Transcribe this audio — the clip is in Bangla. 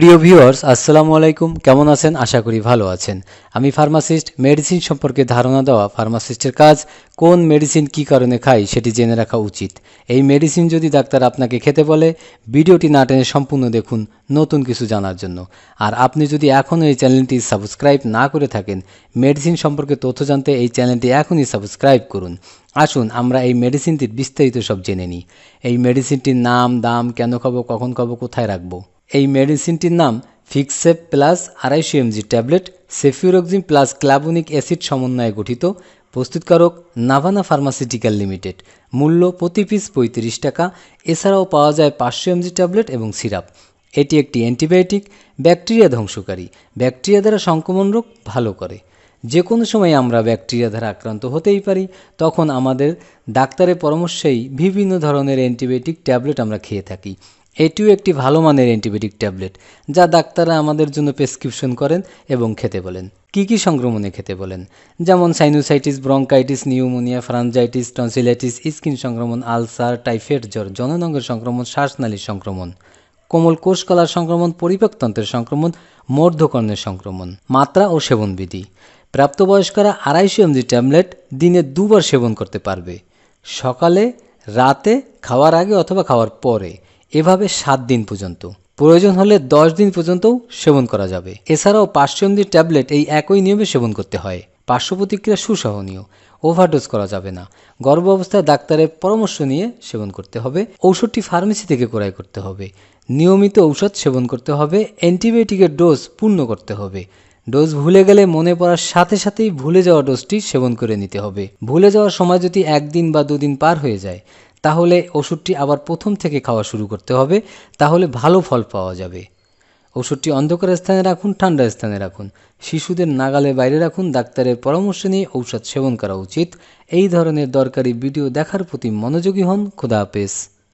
প্রিয় ভিউয়ার্স, আসসালামু আলাইকুম। কেমন আছেন? আশা করি ভালো আছেন। আমি ফার্মাসিস্ট। মেডিসিন সম্পর্কে ধারণা দেওয়া ফার্মাসিস্টের কাজ, কোন মেডিসিন কি কারণে খাই সেটি জেনে রাখা উচিত। এই মেডিসিন যদি ডাক্তার আপনাকে খেতে বলে, ভিডিওটি না টেনে সম্পূর্ণ দেখুন। নতুন কিছু জানার জন্য। আর আপনি যদি এখনও এই চ্যানেলটি সাবস্ক্রাইব না করে থাকেন, মেডিসিন সম্পর্কে তথ্য জানতে এই চ্যানেলটি এখনই সাবস্ক্রাইব করুন। আসুন, আমরা এই মেডিসিনটির বিস্তারিত সব জেনে নিই। এই মেডিসিনটির নাম, দাম, কেন খাব, কখন খাব, কোথায় রাখব? এই মেডিসিনটির নাম ফিক্সেপ প্লাস আড়াইশো mg tablet cefuroxime plus clavulanic acid সমন্বয়ে গঠিত, প্রস্তুতকারক নাভানা ফার্মাসিউটিক্যাল লিমিটেড। মূল্য প্রতি পিস পঁয়ত্রিশ টাকা। এছাড়াও পাওয়া যায় পাঁচশো এমজি ট্যাবলেট এবং সিরাপ। এটি একটি অ্যান্টিবায়োটিক, ব্যাকটেরিয়া ধ্বংসকারী। ব্যাকটেরিয়া দ্বারা সংক্রমণ রোগ ভালো করে। যে কোনো সময় আমরা ব্যাকটেরিয়া দ্বারা আক্রান্ত হতেই পারি। তখন আমাদের ডাক্তারের পরামর্শেই বিভিন্ন ধরনের অ্যান্টিবায়োটিক ট্যাবলেট আমরা খেয়ে থাকি। এটিও একটি ভালো মানের অ্যান্টিবায়োটিক ট্যাবলেট, যা ডাক্তাররা আমাদের জন্য প্রেসক্রিপশন করেন এবং খেতে বলেন। কি কি সংক্রমণে খেতে বলেন? যেমন sinusitis, bronchitis, pneumonia, pharyngitis, tonsillitis, skin সংক্রমণ, আলসার, টাইফয়েড জ্বর, জননঙ্গের সংক্রমণ, শ্বাসনালীর সংক্রমণ। কোমল কোষকলার সংক্রমণ, পরিপাকতন্ত্রের সংক্রমণ, মূর্ধকর্ণের সংক্রমণ, মাত্রা ও সেবনবিধি। প্রাপ্তবয়স্করা আড়াইশো এমজি ট্যাবলেট দিনে দুবার সেবন করতে পারবে। সকালে, রাতে, খাওয়ার আগে অথবা খাওয়ার পরে। এভাবে সাত দিন পর্যন্ত। প্রয়োজন হলে দশ দিন পর্যন্তও সেবন করা যাবে। এছাড়াও পাঁচশো এমজি ট্যাবলেট এই একই নিয়মে সেবন করতে হয়। পার্শ্ব প্রতিক্রিয়া সুসহনীয়, ওভারডোজ করা যাবে না। গর্ভ অবস্থায় ডাক্তারের পরামর্শ নিয়ে সেবন করতে হবে। ঔষধটি ফার্মেসি থেকে ক্রয় করতে হবে। নিয়মিত ঔষধ সেবন করতে হবে। অ্যান্টিবায়োটিকের ডোজ পূর্ণ করতে হবে। ডোজ ভুলে গেলে মনে পড়ার সাথে সাথেই ভুলে যাওয়া ডোজটি সেবন করে নিতে হবে। ভুলে যাওয়ার সময় যদি একদিন বা দুদিন পার হয়ে যায়, তাহলে ওষুধটি আবার প্রথম থেকে খাওয়া শুরু করতে হবে। তাহলে ভালো ফল পাওয়া যাবে। ওষুধটি অন্ধকার স্থানে রাখুন, ঠান্ডা স্থানে রাখুন। শিশুদের নাগালে বাইরে রাখুন, ডাক্তারের পরামর্শ নিয়ে ঔষধ সেবন করা উচিত। এই ধরনের দরকারি ভিডিও দেখার প্রতি মনোযোগী হন। খুদা হাফেজ।